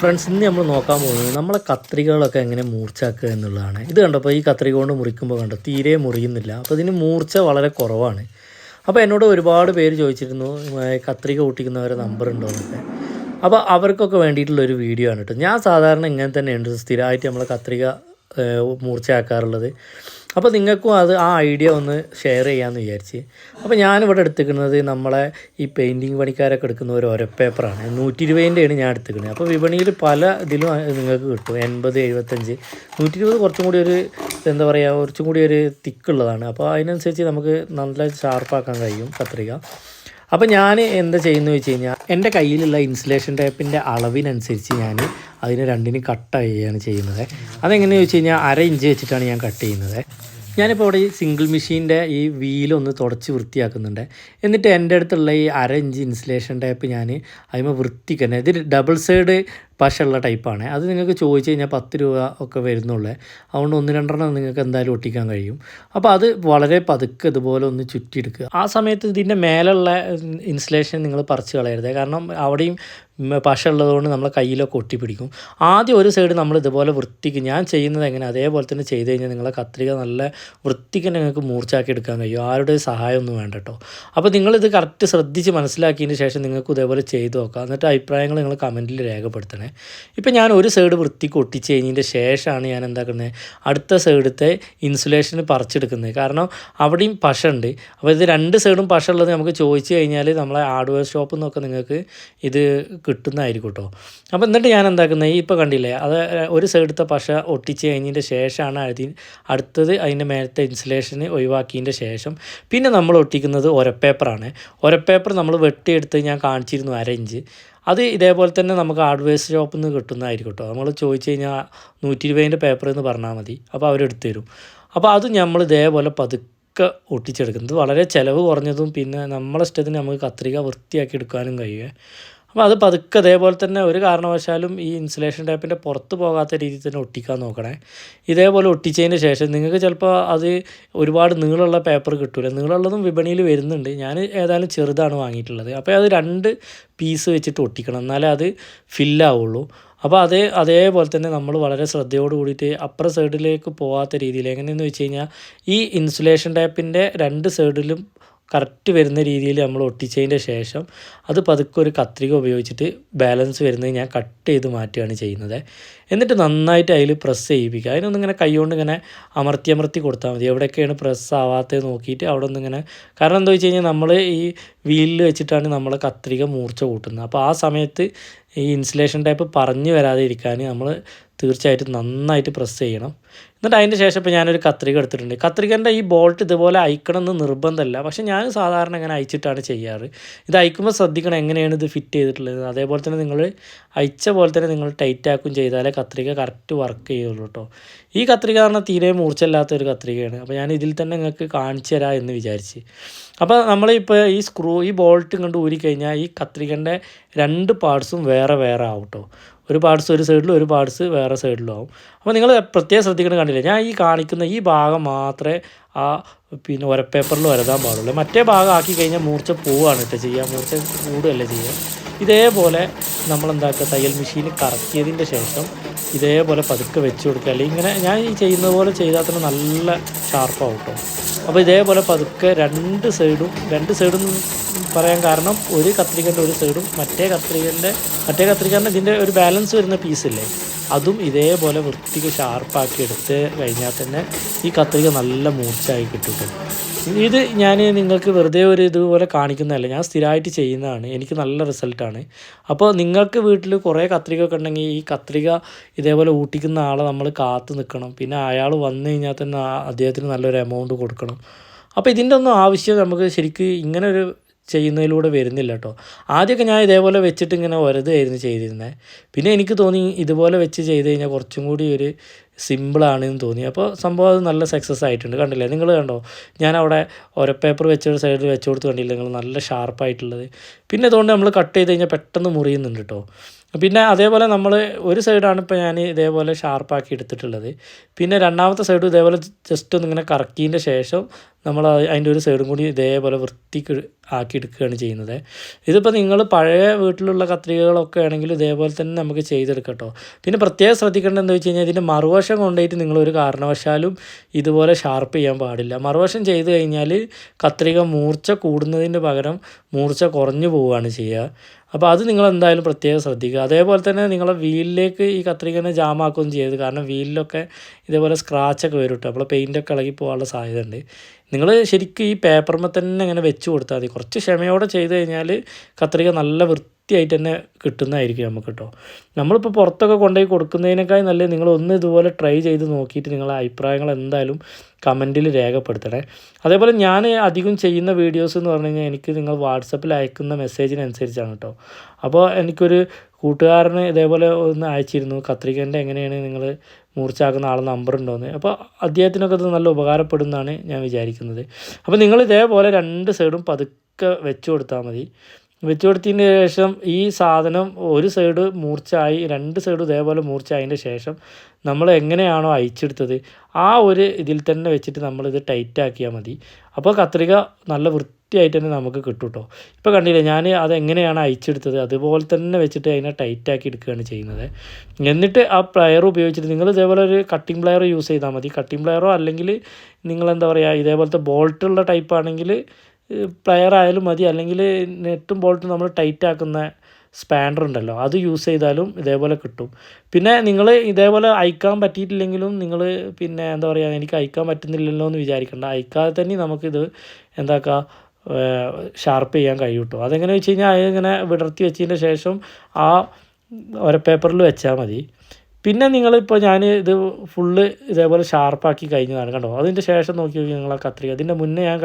Friends ഇന്ന് നമ്മൾ നോക്കാൻ പോകുന്നത് നമ്മളെ കത്രികകളൊക്കെ എങ്ങനെ മൂർച്ചാക്കുക എന്നുള്ളതാണ്. ഇത് കണ്ടപ്പോൾ ഈ കത്രിക കൊണ്ട് മുറിക്കുമ്പോൾ കണ്ടോ തീരെ മുറിയുന്നില്ല. അപ്പോൾ ഇതിന് മൂർച്ച വളരെ കുറവാണ്. അപ്പോൾ എന്നോട് ഒരുപാട് പേര് ചോദിച്ചിരുന്നു കത്രിക ഒട്ടിക്കുന്നവരെ നമ്പർ ഉണ്ടോ എന്നൊക്കെ. അപ്പോൾ അവർക്കൊക്കെ വേണ്ടിയിട്ടുള്ള ഒരു വീഡിയോ ആണ് കേട്ടോ ഞാൻ സാധാരണ ഇങ്ങനെ തന്നെയുണ്ട് സ്ഥിരമായിട്ട് നമ്മൾ കത്രിക മൂർച്ചയാക്കാറുള്ളത്. അപ്പോൾ നിങ്ങൾക്കും അത് ആ ഐഡിയ ഒന്ന് ഷെയർ ചെയ്യാമെന്ന് വിചാരിച്ച്. അപ്പോൾ ഞാനിവിടെ എടുത്തിരിക്കുന്നത് നമ്മളെ ഈ പെയിന്റിങ് പണിക്കാരൊക്കെ എടുക്കുന്ന ഒരു ഒരപ്പേപ്പറാണ് നൂറ്റി ഇരുപതിന്റെയാണ് ഞാൻ എടുത്തിരിക്കുന്നത്. അപ്പോൾ വിപണിയിൽ പല ഇതിലും നിങ്ങൾക്ക് കിട്ടും. എൺപത് എഴുപത്തഞ്ച് നൂറ്റി ഇരുപത് കുറച്ചും കൂടി ഒരു എന്താ പറയുക കുറച്ചും കൂടി ഒരു തിക്കുള്ളതാണ് അപ്പോൾ അതിനനുസരിച്ച് നമുക്ക് നല്ല ഷാർപ്പാക്കാൻ കഴിയും കത്രിക അപ്പോൾ ഞാൻ എന്താ ചെയ്യുന്നത് വെച്ച് കഴിഞ്ഞാൽ എന്റെ കയ്യിലുള്ള ഇൻസുലേഷൻ ടേപ്പിന്റെ അളവിനനുസരിച്ച് ഞാൻ അതിനെ രണ്ടിനും കട്ട് ചെയ്യുകയാണ് ചെയ്യുന്നത്. അതെങ്ങനെയാണെന്ന് വെച്ച് കഴിഞ്ഞാൽ അര ഇഞ്ച് വെച്ചിട്ടാണ് ഞാൻ കട്ട് ചെയ്യുന്നത്. ഞാനിപ്പോൾ അവിടെ ഈ സിംഗിൾ മെഷീന്റെ ഈ വീലൊന്ന് തുടച്ച് വൃത്തിയാക്കുന്നുണ്ട്. എന്നിട്ട് എന്റെ അടുത്തുള്ള ഈ അര ഇഞ്ച് ഇൻസുലേഷൻ ടേപ്പ് ഞാൻ അതിമ വൃത്തിക്കുന്നത് ഇത് ഡബിൾ സൈഡ് പശയുള്ള ടൈപ്പാണ്. അത് നിങ്ങൾക്ക് ചോദിച്ചു കഴിഞ്ഞാൽ പത്ത് രൂപ ഒക്കെ വരുന്നുള്ളേ. അതുകൊണ്ട് ഒന്ന് രണ്ടെണ്ണം നിങ്ങൾക്ക് എന്തായാലും ഒട്ടിക്കാൻ കഴിയും. അപ്പോൾ അത് വളരെ പതുക്കെ ഇതുപോലെ ഒന്ന് ചുറ്റിയെടുക്കുക. ആ സമയത്ത് ഇതിന്റെ മേലുള്ള ഇൻസ്റ്റലേഷൻ നിങ്ങൾ പറിച്ച് കളയരുത്. കാരണം അവിടെയും പശ ഉള്ളതുകൊണ്ട് നമ്മളെ കയ്യിലൊക്കെ ഒട്ടിപ്പിടിക്കും. ആദ്യം ഒരു സൈഡ് നമ്മൾ ഇതുപോലെ വൃത്തിക്ക് ഞാൻ ചെയ്യുന്നത് എങ്ങനെ അതേപോലെ തന്നെ ചെയ്ത് കഴിഞ്ഞാൽ നിങ്ങളെ കത്രിക നല്ല വൃത്തിക്ക് നിങ്ങൾക്ക് മൂർച്ചാക്കി എടുക്കാൻ കഴിയും. ആരുടെ സഹായമൊന്നും വേണ്ട കേട്ടോ. അപ്പോൾ നിങ്ങളിത് കറക്റ്റ് ശ്രദ്ധിച്ച് മനസ്സിലാക്കിയതിന് ശേഷം നിങ്ങൾക്ക് ഇതേപോലെ ചെയ്ത് നോക്കാം. എന്നിട്ട് അഭിപ്രായങ്ങൾ നിങ്ങൾ കമന്റിൽ രേഖപ്പെടുത്തണേ. ഇപ്പം ഞാൻ ഒരു സൈഡ് വൃത്തിക്ക് ഒട്ടിച്ച് കഴിഞ്ഞതിന്റെ ശേഷമാണ് ഞാൻ എന്താക്കുന്നത് അടുത്ത സൈഡത്തെ ഇൻസുലേഷൻ പറിച്ചെടുക്കുന്നത്. കാരണം അവിടെയും പശ ഉണ്ട്. അപ്പോൾ ഇത് രണ്ട് സൈഡും പശ ഉള്ളത് നമുക്ക് ചോദിച്ചു കഴിഞ്ഞാൽ നമ്മളെ ഹാർഡ്വെയർ ഷോപ്പിൽ നിന്നൊക്കെ നിങ്ങൾക്ക് ഇത് കിട്ടുന്നതായിരിക്കും കേട്ടോ. അപ്പോൾ എന്നിട്ട് ഞാൻ എന്താക്കുന്നത് ഈ ഇപ്പോൾ കണ്ടില്ലേ അത് ഒരു സൈഡത്തെ പശ ഒട്ടിച്ച് കഴിഞ്ഞതിന്റെ ശേഷമാണ് അതി അടുത്തത് അതിന്റെ മേലത്തെ ഇൻസുലേഷന് ഒഴിവാക്കിയതിന്റെ ശേഷം പിന്നെ നമ്മൾ ഒട്ടിക്കുന്നത് ഒരപ്പേപ്പറാണ്. ഒരപ്പേപ്പർ നമ്മൾ വെട്ടിയെടുത്ത് ഞാൻ കാണിച്ചിരുന്നു അര ഇഞ്ച്. അത് ഇതേപോലെ തന്നെ നമുക്ക് ഹാർഡ്വെയർ ഷോപ്പിൽ നിന്ന് കിട്ടുന്നതായിരിക്കും കേട്ടോ നമ്മൾ ചോദിച്ചു കഴിഞ്ഞാൽ നൂറ്റി ഇരുപതിന്റെ പേപ്പർ എന്ന് പറഞ്ഞാൽ മതി. അപ്പോൾ അവരെടുത്ത് തരും. അപ്പോൾ അത് നമ്മൾ ഇതേപോലെ പതുക്കെ ഒട്ടിച്ചെടുക്കുന്നത് വളരെ ചിലവ് കുറഞ്ഞതും പിന്നെ നമ്മളെ ഇഷ്ടത്തിന് നമുക്ക് കത്രിക വൃത്തിയാക്കി എടുക്കാനും കഴിയുമേ അപ്പോൾ അത് പതുക്കെ അതേപോലെ തന്നെ ഒരു കാരണവശാലും ഈ ഇൻസുലേഷൻ ടേപ്പിന്റെ പുറത്ത് പോകാത്ത രീതിയിൽ തന്നെ ഒട്ടിക്കാൻ നോക്കണേ. ഇതേപോലെ ഒട്ടിച്ചതിന് ശേഷം നിങ്ങൾക്ക് ചിലപ്പോൾ അത് ഒരുപാട് നീളമുള്ള പേപ്പർ കിട്ടില്ല നീളമുള്ളതും വിപണിയിൽ വരുന്നുണ്ട്. ഞാൻ ഏതായാലും ചെറുതാണ് വാങ്ങിയിട്ടുള്ളത്. അപ്പോൾ അത് രണ്ട് പീസ് വെച്ചിട്ട് ഒട്ടിക്കണം. എന്നാലേ അത് ഫില്ലാവുള്ളൂ അപ്പോൾ അതേ അതേപോലെ തന്നെ നമ്മൾ വളരെ ശ്രദ്ധയോട് കൂടിയിട്ട് അപ്പുറ സൈഡിലേക്ക് പോകാത്ത രീതിയിൽ എങ്ങനെയെന്ന് വെച്ച് കഴിഞ്ഞാൽ ഈ ഇൻസുലേഷൻ ടേപ്പിന്റെ രണ്ട് സൈഡിലും കറക്റ്റ് വരുന്ന രീതിയിൽ നമ്മൾ ഒട്ടിച്ചതിന്റെ ശേഷം അത് പതുക്കെ ഒരു കത്രിക ഉപയോഗിച്ചിട്ട് ബാലൻസ് വരുന്നത് ഞാൻ കട്ട് ചെയ്ത് മാറ്റുകയാണ് ചെയ്യുന്നത്. എന്നിട്ട് നന്നായിട്ട് അതിൽ പ്രസ് ചെയ്യിപ്പിക്കുക. അതിനൊന്നും ഇങ്ങനെ കൈകൊണ്ട് ഇങ്ങനെ അമർത്തി അമർത്തി കൊടുത്താൽ മതി. എവിടെയൊക്കെയാണ് പ്രസ് ആവാത്തത് നോക്കിയിട്ട് അവിടെ ഒന്ന് ഇങ്ങനെ കാരണം എന്താ വെച്ച് കഴിഞ്ഞാൽ നമ്മൾ ഈ വീലിൽ വെച്ചിട്ടാണ് നമ്മൾ കത്രിക മൂർച്ച കൂട്ടുന്നത്. അപ്പോൾ ആ സമയത്ത് ഈ ഇൻസുലേഷൻ ടൈപ്പ് പറഞ്ഞു വരാതെ ഇരിക്കാൻ നമ്മൾ തീർച്ചയായിട്ടും നന്നായിട്ട് പ്രസ് ചെയ്യണം. എന്നിട്ട് അതിന്റെ ശേഷം ഇപ്പോൾ ഞാനൊരു കത്രിക എടുത്തിട്ടുണ്ട്. കത്രികന്റെ ഈ ബോൾട്ട് ഇതുപോലെ അയക്കണം എന്ന് നിർബന്ധമല്ല. പക്ഷെ ഞാൻ സാധാരണ ഇങ്ങനെ അയച്ചിട്ടാണ് ചെയ്യാറ്. ഇത് അയക്കുമ്പോൾ ശ്രദ്ധിക്കണം എങ്ങനെയാണ് ഇത് ഫിറ്റ് ചെയ്തിട്ടുള്ളത്. അതേപോലെ തന്നെ നിങ്ങൾ അയച്ച പോലെ തന്നെ നിങ്ങൾ ടൈറ്റ് ആക്കും ചെയ്താലേ കത്രിക കറക്റ്റ് വർക്ക് ചെയ്യുള്ളൂ കേട്ടോ. ഈ കത്രിക പറഞ്ഞാൽ തീരെ മൂർച്ചയില്ലാത്ത ഒരു കത്രികയാണ്. അപ്പോൾ ഞാൻ ഇതിൽ തന്നെ നിങ്ങൾക്ക് കാണിച്ചു തരാം എന്ന് വിചാരിച്ച്. അപ്പോൾ നമ്മളിപ്പോൾ ഈ സ്ക്രൂ ഈ ബോൾട്ട് കണ്ട് ഊരിക്കഴിഞ്ഞാൽ ഈ കത്രികന്റെ രണ്ട് പാർട്സും വേറെ വേറെ ആവും കേട്ടോ ഒരു പാർട്സ് ഒരു സൈഡിലും ഒരു പാർട്സ് വേറെ സൈഡിലും ആവും. അപ്പോൾ നിങ്ങൾ പ്രത്യേകം ശ്രദ്ധിക്കണം കണ്ടില്ല ഞാൻ ഈ കാണിക്കുന്ന ഈ ഭാഗം മാത്രമേ ആ പിന്നെ ഒരപ്പേപ്പറിൽ വരതാൻ പാടുള്ളൂ. മറ്റേ ഭാഗം ആക്കി കഴിഞ്ഞാൽ മൂർച്ച പോവുകയാണ് കേട്ടോ ചെയ്യുക മൂർച്ച കൂടുകയല്ല ചെയ്യുക ഇതേപോലെ നമ്മളെന്താക്കുക? തയ്യൽ മെഷീൻ കറക്കിയതിന്റെ ശേഷം ഇതേപോലെ പതുക്കെ വെച്ച് കൊടുക്കുക. അല്ലെങ്കിൽ ഇങ്ങനെ ഞാൻ ഈ ചെയ്യുന്നത് പോലെ ചെയ്താൽ തന്നെ നല്ല ഷാർപ്പാവും കേട്ടോ അപ്പോൾ ഇതേപോലെ പതുക്കെ രണ്ട് സൈഡും രണ്ട് സൈഡും പറയാൻ കാരണം ഒരു കത്രികന്റെ ഒരു സൈഡും മറ്റേ കത്രികന്റെ മറ്റേ കത്രികന്റെ ഇതിന്റെ ഒരു ബാലൻസ് വരുന്ന പീസില്ലേ അതും ഇതേപോലെ വൃത്തിക്ക് ഷാർപ്പാക്കി എടുത്ത് കഴിഞ്ഞാൽ തന്നെ ഈ കത്രിക നല്ല മൂർച്ചയായി കിട്ടും. ഇത് ഞാൻ നിങ്ങൾക്ക് വെറുതെ ഒരു ഇതുപോലെ കാണിക്കുന്നതല്ല ഞാൻ സ്ഥിരമായിട്ട് ചെയ്യുന്നതാണ്. എനിക്ക് നല്ല റിസൾട്ടാണ് അപ്പോൾ നിങ്ങൾക്ക് വീട്ടിൽ കുറേ കത്രിക ഒക്കെ ഉണ്ടെങ്കിൽ ഈ കത്രിക ഇതേപോലെ ഊട്ടിക്കുന്ന ആളെ നമ്മൾ കാത്തു നിൽക്കണം. പിന്നെ അയാൾ വന്നു കഴിഞ്ഞാൽ തന്നെ അദ്ദേഹത്തിന് നല്ലൊരു എമൗണ്ട് കൊടുക്കണം. അപ്പോൾ ഇതിന്റെ ഒന്നും ആവശ്യം നമുക്ക് ശരിക്ക് ഇങ്ങനെ ഒരു ചെയ്യുന്നതിലൂടെ വരുന്നില്ല കേട്ടോ ആദ്യമൊക്കെ ഞാൻ ഇതേപോലെ വെച്ചിട്ട് ഇങ്ങനെ ഒരതായിരുന്നു ചെയ്തിരുന്നത് പിന്നെ എനിക്ക് തോന്നി ഇതുപോലെ വെച്ച് ചെയ്ത് കഴിഞ്ഞാൽ കുറച്ചും കൂടി ഒരു സിമ്പിളാണെന്ന് തോന്നി. അപ്പോൾ സംഭവം അത് നല്ല സക്സസ് ആയിട്ടുണ്ട്. കണ്ടില്ലേ? നിങ്ങൾ കണ്ടോ? ഞാൻ അവിടെ ഓരോ പേപ്പർ വെച്ച സൈഡിൽ വെച്ച് കൊടുത്ത് കണ്ടില്ല? നിങ്ങൾ നല്ല ഷാർപ്പായിട്ടുള്ളത് പിന്നെ അതുകൊണ്ട് നമ്മൾ കട്ട് ചെയ്ത് കഴിഞ്ഞാൽ പെട്ടെന്ന് മുറിയുന്നുണ്ട് കേട്ടോ പിന്നെ അതേപോലെ നമ്മൾ ഒരു സൈഡാണ് ഇപ്പോൾ ഞാൻ ഇതേപോലെ ഷാർപ്പാക്കി എടുത്തിട്ടുള്ളത്. പിന്നെ രണ്ടാമത്തെ സൈഡും ഇതേപോലെ ജസ്റ്റ് ഒന്ന് ഇങ്ങനെ കറക്കിയതിന്റെ ശേഷം നമ്മൾ അതിന്റെ ഒരു സൈഡും കൂടി ഇതേപോലെ വൃത്തിക്ക് ആക്കി എടുക്കുകയാണ് ചെയ്യുന്നത്. ഇതിപ്പോൾ നിങ്ങൾ പഴയ വീട്ടിലുള്ള കത്രികകളൊക്കെ ആണെങ്കിൽ ഇതേപോലെ തന്നെ നമുക്ക് ചെയ്തെടുക്കട്ടോ. കേട്ടോ പിന്നെ പ്രത്യേകം ശ്രദ്ധിക്കേണ്ടത് എന്താ വെച്ച് കഴിഞ്ഞാൽ ഇതിന്റെ മറുവശം കൊണ്ടുപോയിട്ട് നിങ്ങൾ ഒരു കാരണവശാലും ഇതുപോലെ ഷാർപ്പ് ചെയ്യാൻ പാടില്ല. മറുവശം ചെയ്ത് കഴിഞ്ഞാൽ കത്രിക മൂർച്ച കൂടുന്നതിന് പകരം മൂർച്ച കുറഞ്ഞു പോവുകയാണ് ചെയ്യുക. അപ്പോൾ അത് നിങ്ങൾ എന്തായാലും പ്രത്യേകം ശ്രദ്ധിക്കുക. അതേപോലെ തന്നെ നിങ്ങളെ വീലിലേക്ക് ഈ കത്രികനെ ജാമാക്കുകയും ചെയ്യരുത്. കാരണം വീലിലൊക്കെ ഇതേപോലെ സ്ക്രാച്ചൊക്കെ വരും കേട്ടോ അപ്പോൾ പെയിന്റൊക്കെ ഇളകി പോകാനുള്ള സാധ്യത ഉണ്ട് നിങ്ങൾ ശരിക്കും ഈ പേപ്പർമ്മ തന്നെ ഇങ്ങനെ വെച്ച് കൊടുത്താൽ മതി. കുറച്ച് ക്ഷമയോടെ ചെയ്ത് കഴിഞ്ഞാൽ കത്രിക നല്ല വൃത്തിയായിട്ട് തന്നെ കിട്ടുന്നതായിരിക്കും നമുക്ക് കേട്ടോ നമ്മളിപ്പോൾ പുറത്തൊക്കെ കൊണ്ടുപോയി കൊടുക്കുന്നതിനേക്കാൾ നല്ലത് നിങ്ങൾ ഒന്ന് ഇതുപോലെ ട്രൈ ചെയ്ത് നോക്കിയിട്ട് നിങ്ങളുടെ അഭിപ്രായങ്ങൾ എന്തായാലും കമന്റിൽ രേഖപ്പെടുത്തണേ. അതേപോലെ ഞാൻ അധികം ചെയ്യുന്ന വീഡിയോസ് എന്ന് പറഞ്ഞു കഴിഞ്ഞാൽ എനിക്ക് നിങ്ങൾ വാട്സപ്പിൽ അയക്കുന്ന മെസ്സേജിനനുസരിച്ചാണ് കേട്ടോ അപ്പോൾ എനിക്കൊരു കൂട്ടുകാരന് ഇതേപോലെ ഒന്ന് അയച്ചിരുന്നു കത്രികന്റെ എങ്ങനെയാണ് നിങ്ങൾ മൂർച്ചയാക്കുന്ന ആളെ നമ്പർ ഉണ്ടോയെന്ന് അപ്പോൾ അദ്ദേഹത്തിനൊക്കെ ഇത് നല്ല ഉപകാരപ്പെടുന്നതാണ് ഞാൻ വിചാരിക്കുന്നത്. അപ്പോൾ നിങ്ങൾ ഇതേപോലെ രണ്ട് സൈഡും പതുക്കെ വെച്ച് കൊടുത്താൽ മതി. വെച്ച് കൊടുത്തതിന് ശേഷം ഈ സാധനം ഒരു സൈഡ് മൂർച്ചയായി രണ്ട് സൈഡും ഇതേപോലെ മൂർച്ചയായതിന്റെ ശേഷം നമ്മൾ എങ്ങനെയാണോ അയച്ചെടുത്തത് ആ ഒരു ഇതിൽ തന്നെ വെച്ചിട്ട് നമ്മളിത് ടൈറ്റാക്കിയാൽ മതി. അപ്പോൾ കത്രിക നല്ല വൃത്തിയായിട്ട് തന്നെ നമുക്ക് കിട്ടും കേട്ടോ ഇപ്പോൾ കണ്ടില്ലേ ഞാൻ അതെങ്ങനെയാണ് അയച്ചെടുത്തത് അതുപോലെ തന്നെ വെച്ചിട്ട് അതിനെ ടൈറ്റാക്കി എടുക്കുകയാണ് ചെയ്യുന്നത്. എന്നിട്ട് ആ പ്ലയർ ഉപയോഗിച്ചിട്ട് നിങ്ങൾ ഇതേപോലെ ഒരു കട്ടിംഗ് പ്ലയർ യൂസ് ചെയ്താൽ മതി. കട്ടിംഗ് പ്ലയറോ അല്ലെങ്കിൽ നിങ്ങൾ എന്താ പറയുക ഇതേപോലത്തെ ബോൾട്ടുള്ള ടൈപ്പ് ആണെങ്കിൽ പ്ലെയർ ആയാലും മതി. അല്ലെങ്കിൽ നെറ്റും ബോൾട്ടും നമ്മൾ ടൈറ്റ് ആക്കുന്ന സ്പാൻഡർ ഉണ്ടല്ലോ. അത് യൂസ് ചെയ്താലും ഇതേപോലെ കിട്ടും. പിന്നെ നിങ്ങൾ ഇതേപോലെ അയക്കാൻ പറ്റിയിട്ടില്ലെങ്കിലും നിങ്ങൾ പിന്നെ എന്താ പറയുക എനിക്ക് അയക്കാൻ പറ്റുന്നില്ലല്ലോ എന്ന് വിചാരിക്കേണ്ട. അയക്കാതെ തന്നെ നമുക്കിത് എന്താക്കുക ഷാർപ്പ് ചെയ്യാൻ കഴിയൂട്ടോ അതെങ്ങനെ വെച്ച് കഴിഞ്ഞാൽ അതിങ്ങനെ വിടർത്തി വെച്ചതിന് ശേഷം ആ ഒരപ്പേപ്പറിൽ വെച്ചാൽ മതി. പിന്നെ നിങ്ങളിപ്പോൾ ഞാൻ ഇത് ഫുള്ള് ഇതേപോലെ ഷാർപ്പാക്കി കഴിഞ്ഞതാണ് കണ്ടോ? അതിന്റെ ശേഷം നോക്കി നോക്കി നിങ്ങളെ കത്രിക. അതിന്റെ മുന്നേ ഞാൻ